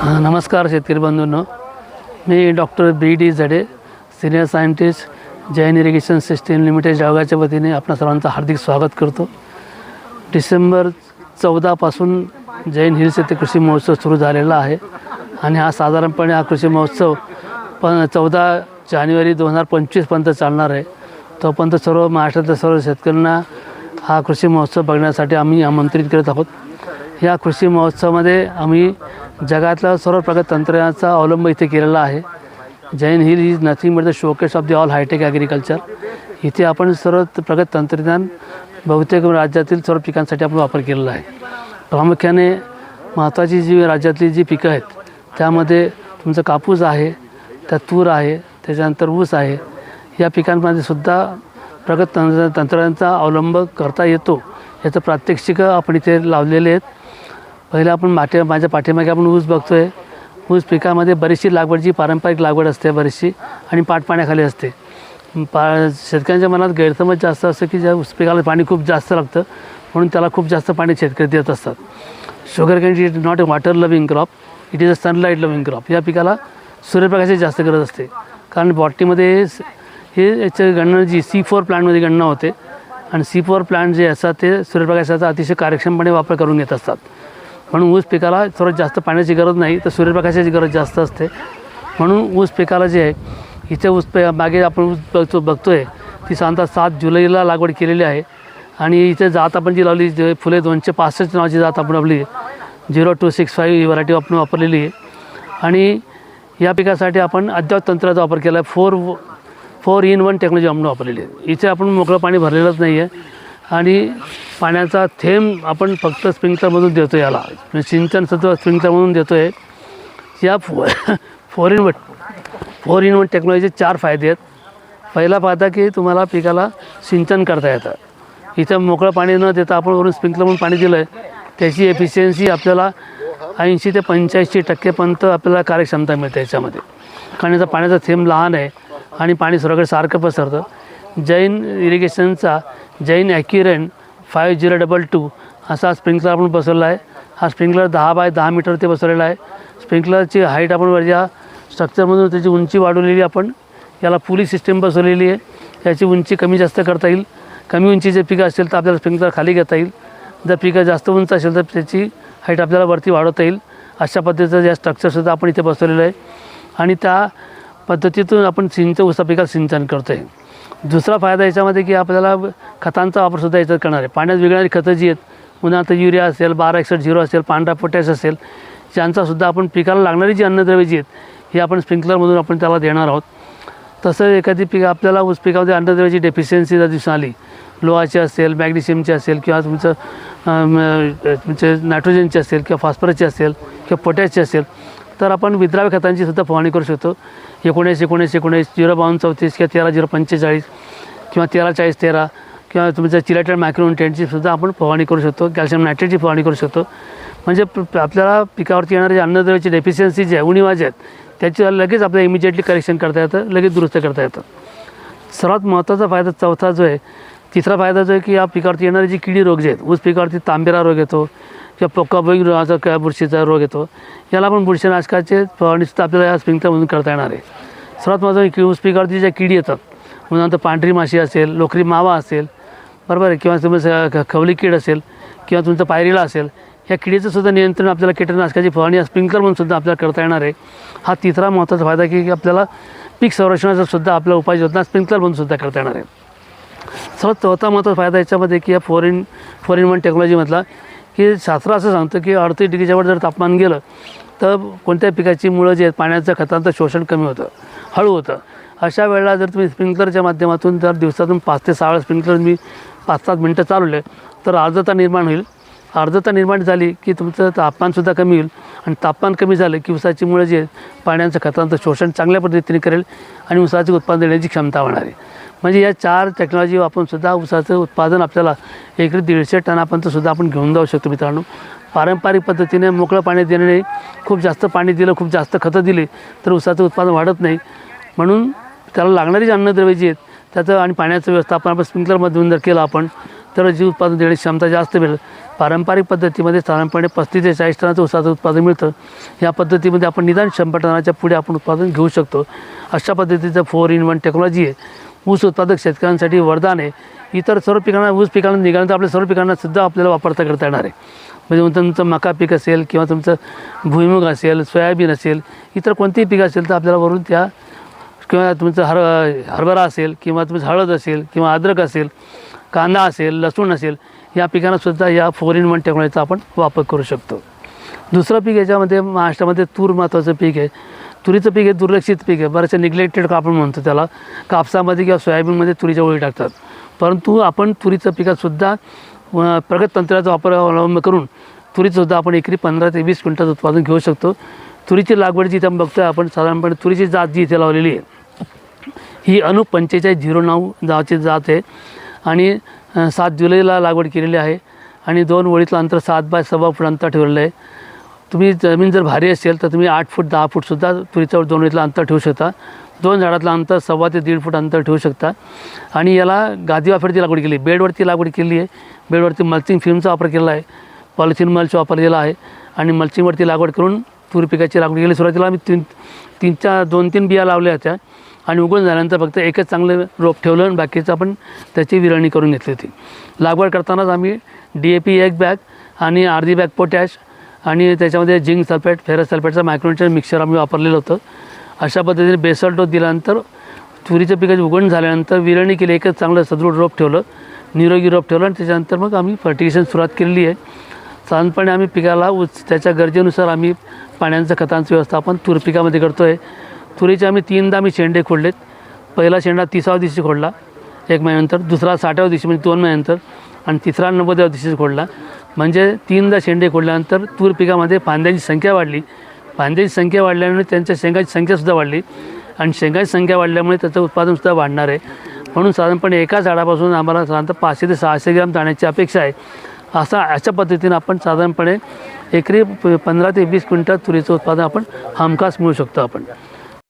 नमस्कार शेतकरी बंधूंनो. मी doctor B D Zade senior scientist Jain irrigation system limited जळगावच्या वतीने आपणा सर्वांचं हार्दिक स्वागत करतो. डिसेंबर चौदापासून जैन हिल्स येथे कृषी महोत्सव सुरू झालेला आहे आणि हा साधारणपणे हा कृषी महोत्सव पण चौदा जानेवारी दोन हजार पंचवीसपर्यंत चालणार आहे. तोपर्यंत सर्व महाराष्ट्रातल्या सर्व शेतकऱ्यांना हा कृषी महोत्सव बघण्यासाठी आम्ही आमंत्रित करत आहोत. या कृषी महोत्सवामध्ये आम्ही जगातल्या सर्व प्रगत तंत्रज्ञानाचा अवलंब इथे केलेला आहे. Jain hill is nothing but the showcase of the all hi-tech agriculture इथे आपण सर्व प्रगत तंत्रज्ञान बहुतेक राज्यातील सर्व पिकांसाठी आपण वापर केलेला आहे. प्रामुख्याने महत्त्वाची जी राज्यातली जी पिकं आहेत त्यामध्ये तुमचं कापूस आहे त्यात तूर आहे त्याच्यानंतर ऊस आहे या पिकांमध्ये सुद्धा प्रगत तंत्र तंत्रज्ञानाचा अवलंब करता येतो याचं प्रात्यक्षिकं आपण इथे लावलेले आहेत. पहिलं आपण माटे माझ्या पाठीमागे आपण ऊस बघतो आहे ऊस पिकामध्ये बरीचशी लागवड जी पारंपरिक लागवड असते बरीचशी आणि पाटपाण्याखाली असते. पा शेतकऱ्यांच्या मनात गैरसमज जास्त असतं की ज्या ऊस पिकाला पाणी खूप जास्त लागतं म्हणून त्याला खूप जास्त पाणी शेतकरी देत असतात. Sugarcane it not a water loving crop it is a sunlight loving crop या पिकाला सूर्यप्रकाशाची जास्त गरज असते. कारण बॉटलीमध्ये हे याच्या गणना जी सी फोर प्लांटमध्ये गणना होते. आणि सी फोर प्लांट जे असतात ते सूर्यप्रकाशाचा अतिशय कार्यक्षमपणे वापर करून घेत असतात. म्हणून ऊस पिकाला सर्वात जास्त पाण्याची गरज नाही तर सूर्यप्रकाशाची गरज जास्त असते. म्हणून ऊस पिकाला जे आहे इथे ऊस पे मागे आपण ऊस बघतो बघतो आहे ती साधारणतः सात जुलैला लागवड केलेली आहे. आणि इथे जात आपण जी लावली जे फुले दोनशे पासष्ट नावाची जात आपण लावली झिरो टू सिक्स फाईव्ह ही व्हरायटी आपण वापरलेली आहे. आणि या पिकासाठी आपण अद्याप तंत्राचा वापर केला आहे. Four four in one technology आपण वापरलेली आहे. इथे आपण मोकळं पाणी भरलेलंच नाही आहे आणि पाण्याचा थेंब आपण फक्त स्प्रिंकलरमधून देतो याला. म्हणजे सिंचन सुद्धा स्प्रिंकलरमधून देतो आहे या four four in one four in one टेक्नॉलॉजीचे चार फायदे आहेत. पहिला फायदा की तुम्हाला पिकाला सिंचन करता येतं. इथं मोकळं पाणी न देता आपण वरून स्प्रिंकलर म्हणून पाणी दिलं आहे त्याची एफिशियन्सी आपल्याला ऐंशी ते पंच्याऐंशी टक्केपर्यंत आपल्याला कार्यक्षमता मिळते याच्यामध्ये. कारण याचा पाण्याचा थेंब लहान आहे आणि पाणी सर्वकडे सारखं पसरतं. जैन इरिगेशनचा जैन ॲक्युरेन फाईव्ह झिरो डबल टू असा स्प्रिंकलर आपण बसवला आहे. हा स्प्रिंकलर दहा बाय दहा मीटर ते बसवलेला आहे. स्प्रिंकलरची हाईट आपण वरच्या स्ट्रक्चरमधून त्याची उंची वाढवलेली आपण. याला पुली सिस्टीम बसवलेली आहे. याची उंची कमी जास्त करता येईल. कमी उंचीचे पिकं असेल तर आपल्याला स्प्रिंकलर खाली घेता येईल. जर पिकं जास्त उंच असेल तर त्याची हाईट आपल्याला वरती वाढवता येईल. अशा पद्धतीचं या स्ट्रक्चरसुद्धा आपण इथे बसवलेलं आहे. आणि त्या पद्धतीतून आपण सिंचन उसा पिकाला सिंचन करतो आहे दुसरा फायदा याच्यामध्ये की आपल्याला खतांचा वापरसुद्धा याच्यात करणार आहे. पाण्यात विघणारी खतं जी आहेत उन्हात युरिया असेल बारा एकसठ झिरो असेल पांढरा पोटॅश असेल यांचासुद्धा आपण पिकाला लागणारी जी अन्नद्रव्ये जी आहेत हे आपण स्प्रिंकलरमधून आपण त्याला देणार आहोत. तसं एखादी पिक आपल्याला ऊस पिकामध्ये अन्नद्रव्याची डेफिशियन्सी जर दिसून आली लोहाची असेल मॅग्नेशियमची असेल किंवा तुमचं तुमचे नायट्रोजनची असेल किंवा फॉस्फरसची असेल किंवा पोटॅशची असेल तर आपण विद्राव्य खतांची सुद्धा फवारणी करू शकतो. एकोणीस एकोणीस एकोणीस झिरो बावन्न चौतीस किंवा तेरा झिरो पंचेचाळीस किंवा तेरा चाळीस तेरा किंवा तुमचं चिलेटेड मायक्रोन्टेंटची सुद्धा आपण फवारणी करू शकतो. कॅल्शियम नायट्रेटची फवारणी करू शकतो. म्हणजे आपल्याला पिकावरती येणारे जे अन्नद्रव्याची डेफिशियन्सी जी आहे उणीवा आहेत त्याची लगेच आपल्याला इमिजिएटली करेक्शन करता येतं लगेच दुरुस्त करता येतं. सर्वात महत्त्वाचा फायदा चौथा जो आहे तिसरा फायदा जो आहे की या पिकावरती येणारे जी किडी रोग जे आहेत ऊस पिकावरती तांबेरा रोग येतो किंवा पोकाबोई रोगाचा किंवा बुरशीचा रोग येतो याला पण बुरशीनाशकाचे फवारणीसुद्धा आपल्याला या स्प्रिंकलरमधून करता येणार आहे. सर्वात महत्त्वाचं की ऊस पिकावरती ज्या किडी येतात उदाहरणार्थ पांढरी माशी असेल लोकरी मावा असेल बरोबर आहे किंवा तुमचं खवली कीड असेल किंवा तुमचं पायरीला असेल या किडीचं सुद्धा नियंत्रण आपल्याला कीटकनाशकाची फवारणी या स्प्रिंकलर म्हणून सुद्धा आपल्याला करता येणार आहे. हा तिसरा महत्त्वाचा फायदा की की आपल्याला पीक संरक्षणाचा सुद्धा आपला उपाययोजना स्प्रिंकलर म्हणून सुद्धा करता येणार आहे. सर्वात चौथा महत्त्वाचा फायदा याच्यामध्ये की या four in four in one टेक्नॉलॉजीमधला की शास्त्र असं सांगतं की अडतीस डिग्रीच्यावर जर तापमान गेलं तर कोणत्या पिकाची मुळं जी आहेत पाण्याचं खतांचं शोषण कमी होतं हळू होतं. अशा वेळेला जर तुम्ही स्प्रिंकलरच्या माध्यमातून जर दिवसातून पाच ते सहा वेळा स्प्रिंकलर मी पाच सात मिनटं चालवले तर आर्द्रता निर्माण होईल. आर्द्रता निर्माण झाली की तुमचं तापमानसुद्धा कमी होईल. आणि तापमान कमी झालं की उसाची मुळं जे पाण्याचं खतांचं शोषण चांगल्या पद्धतीने करेल आणि उसाचे उत्पादन देण्याची क्षमता होणार आहे. म्हणजे या चार टेक्नॉलॉजी वापरून सुद्धा उसाचं उत्पादन आपल्याला एकरी दीडशे टनापर्यंत सुद्धा आपण घेऊन जाऊ शकतो मित्रांनो. पारंपरिक पद्धतीने मोकळं पाणी देण्याने खूप जास्त पाणी दिलं खूप जास्त खतं दिली तर उसाचं उत्पादन वाढत नाही. म्हणून त्याला लागणारी जी अन्नद्रव्ये जी आहेत त्याचं आणि पाण्याचं व्यवस्थापन आपण स्प्रिंकलरमधून जर केलं आपण तर जी उत्पादन देण्याची क्षमता जास्त मिळेल. पारंपरिक पद्धतीमध्ये साधारणपणे पस्तीस ते चाळीस टनाचं ऊसाचं उत्पादन मिळतं. या पद्धतीमध्ये आपण निदान शंभर टनाच्या पुढे आपण उत्पादन घेऊ शकतो. अशा पद्धतीचं फोर इन वन टेक्नॉलॉजी आहे. ऊस उत्पादक शेतकऱ्यांसाठी वरदान आहे. इतर सर्व पिकांना ऊस पिकांना निघाल्यानंतर आपल्या सर्व पिकांनासुद्धा आपल्याला वापरता करता येणार आहे. म्हणजे मग तुमचं मका पीक असेल किंवा तुमचं भुईमुग असेल सोयाबीन असेल इतर कोणतेही पीक असेल तर आपल्याला वरून त्या किंवा तुमचं हर हरभरा असेल किंवा तुमचं हळद असेल किंवा अद्रक असेल कांदा असेल लसूण असेल या पिकांनासुद्धा या फोर इन वन टेक्नॉलॉजीचा आपण वापर करू शकतो. दुसरं पीक याच्यामध्ये महाराष्ट्रामध्ये तूर महत्त्वाचं पीक आहे. तुरीचं पीक हे दुर्लक्षित पीक आहे. बरेचसे निग्लेक्टेड आपण म्हणतो त्याला. कापसामध्ये किंवा सोयाबीनमध्ये तुरीच्या ओळी टाकतात. परंतु आपण तुरीचं पिकातसुद्धा प्रगत तंत्राचा वापर अवलंब करून तुरीचंसुद्धा आपण एकरी पंधरा ते वीस क्विंटल उत्पादन घेऊ शकतो. तुरीची लागवड जी इथं बघतोय आपण साधारणपणे तुरीची जात जी इथे लावलेली आहे ही अनुपंचेचाळीस झिरो नऊ जावाची जात आहे. आणि सात जुलैला लागवड केलेली आहे. आणि दोन ओळीतलं अंतर सात बाय सव्वा फूट अंतर ठेवलेलं आहे. तुम्ही जमीन जर भारी असेल तर तुम्ही आठ फूट दहा फूटसुद्धा तुरीच्यावर दोन ओळीतलं अंतर ठेवू शकता. दोन झाडातलं अंतर सव्वा ते दीड फूट अंतर ठेवू शकता. आणि याला गादी वाफेवरती लागवड केली. बेडवरती लागवड केली आहे. बेडवरती मल्चिंग फिल्मचा वापर केला आहे. पॉलिथिन मल्च वापरलेला आहे. आणि मल्चिंगवरती लागवड करून तूर पिकाची लागवड केली. सुरुवातीला आम्ही तीन तीनच्या दोन तीन बिया लावल्या होत्या. आणि उगवून झाल्यानंतर फक्त एकच चांगलं रोप ठेवलं आणि बाकीचं आपण त्याची विरळणी करून घेतली होती. लागवड करतानाच आम्ही डी ए पी एक बॅग आणि अर्धी बॅग पोटॅश आणि त्याच्यामध्ये झिंक सल्फेट फेरस सल्फेटचं मायक्रोन्युट्रिय मिक्सर आम्ही वापरलेलं होतं. अशा पद्धतीने बेसल डोस दिल्यानंतर तुरीच्या पिकाची उगवण झाल्यानंतर विरळणी केली एकच चांगलं सदृढ रोप ठेवलं निरोगी रोप ठेवलं आणि त्याच्यानंतर मग आम्ही फर्टिगेशन सुरुवात केलेली आहे. साधारणपणे आम्ही पिकाला उच त्याच्या गरजेनुसार आम्ही पाण्याचं खतांचं व्यवस्थापन तूर पिकामध्ये करतो आहे तुरीचे आम्ही तीनदा आम्ही शेंडे खोडलेत. पहिला शेंडा तिसाव्या दिवशी खोडला एक महिन्यानंतर. दुसरा साठाव्या दिवशी म्हणजे दोन महिन्यानंतर. आणि तिसरा नव्वदव्या दिवशी खोडला. म्हणजे तीनदा शेंडे खोडल्यानंतर तूर पिकामध्ये फांद्यांची संख्या वाढली. फांद्यांची संख्या वाढल्यामुळे त्यांच्या शेंगाची संख्यासुद्धा वाढली. आणि शेंगाची संख्या वाढल्यामुळे त्याचं उत्पादनसुद्धा वाढणार आहे. म्हणून साधारणपणे एका झाडापासून आम्हाला साधारणतः पाचशे ते सहाशे ग्रॅम दाण्याची अपेक्षा आहे. असा अशा पद्धतीने आपण साधारणपणे एकरी प- पंधरा ते वीस क्विंटल तुरीचं उत्पादन आपण हमखास मिळू शकतो आपण.